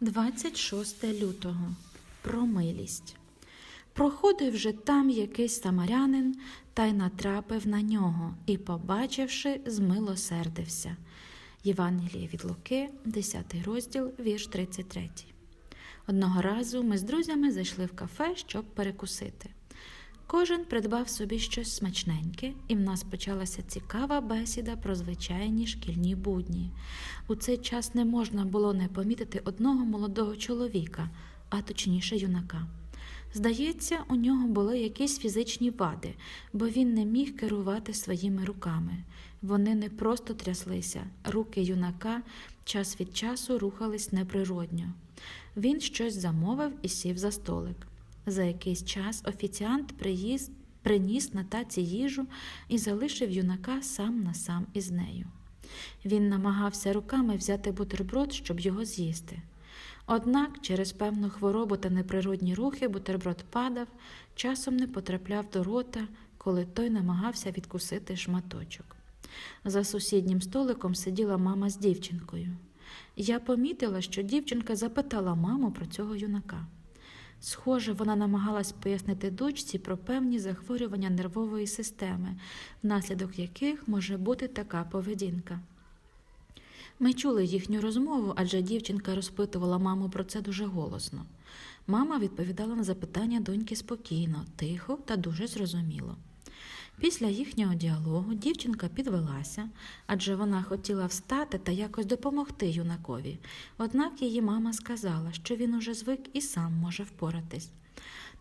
26 лютого. Про милість. Проходив вже там якийсь самарянин та й натрапив на нього і, побачивши, змилосердився. Євангеліє від Луки, 10 розділ, вірш 33. Одного разу ми з друзями зайшли в кафе, щоб перекусити. Кожен придбав собі щось смачненьке, і в нас почалася цікава бесіда про звичайні шкільні будні. У цей час не можна було не помітити одного молодого чоловіка, а точніше юнака. Здається, у нього були якісь фізичні вади, бо він не міг керувати своїми руками. Вони не просто тряслися, руки юнака час від часу рухались неприродньо. Він щось замовив і сів за столик. За якийсь час офіціант приїзд, приніс на таці їжу і залишив юнака сам на сам із нею. Він намагався руками взяти бутерброд, щоб його з'їсти. Однак через певну хворобу та неприродні рухи бутерброд падав, часом не потрапляв до рота, коли той намагався відкусити шматочок. За сусіднім столиком сиділа мама з дівчинкою. Я помітила, що дівчинка запитала маму про цього юнака. Схоже, вона намагалась пояснити дочці про певні захворювання нервової системи, внаслідок яких може бути така поведінка. Ми чули їхню розмову, адже дівчинка розпитувала маму про це дуже голосно. Мама відповідала на запитання доньки спокійно, тихо та дуже зрозуміло. Після їхнього діалогу дівчинка підвелася, адже вона хотіла встати та якось допомогти юнакові. Однак її мама сказала, що він уже звик і сам може впоратись.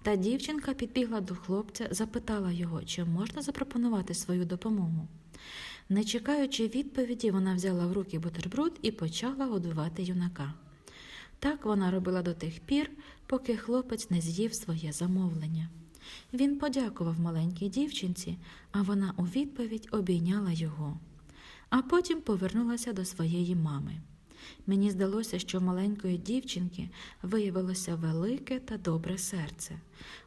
Та дівчинка підбігла до хлопця, запитала його, чи можна запропонувати свою допомогу. Не чекаючи відповіді, вона взяла в руки бутерброд і почала годувати юнака. Так вона робила до тих пір, поки хлопець не з'їв своє замовлення. Він подякував маленькій дівчинці, а вона у відповідь обійняла його, а потім повернулася до своєї мами. Мені здалося, що в маленької дівчинки виявилося велике та добре серце.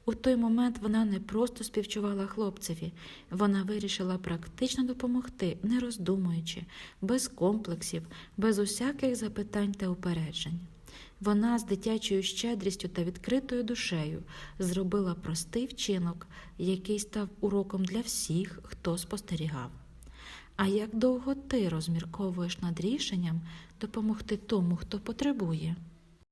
У той момент вона не просто співчувала хлопцеві, вона вирішила практично допомогти, не роздумуючи, без комплексів, без усяких запитань та упереджень. Вона з дитячою щедрістю та відкритою душею зробила простий вчинок, який став уроком для всіх, хто спостерігав. А як довго ти розмірковуєш над рішенням допомогти тому, хто потребує?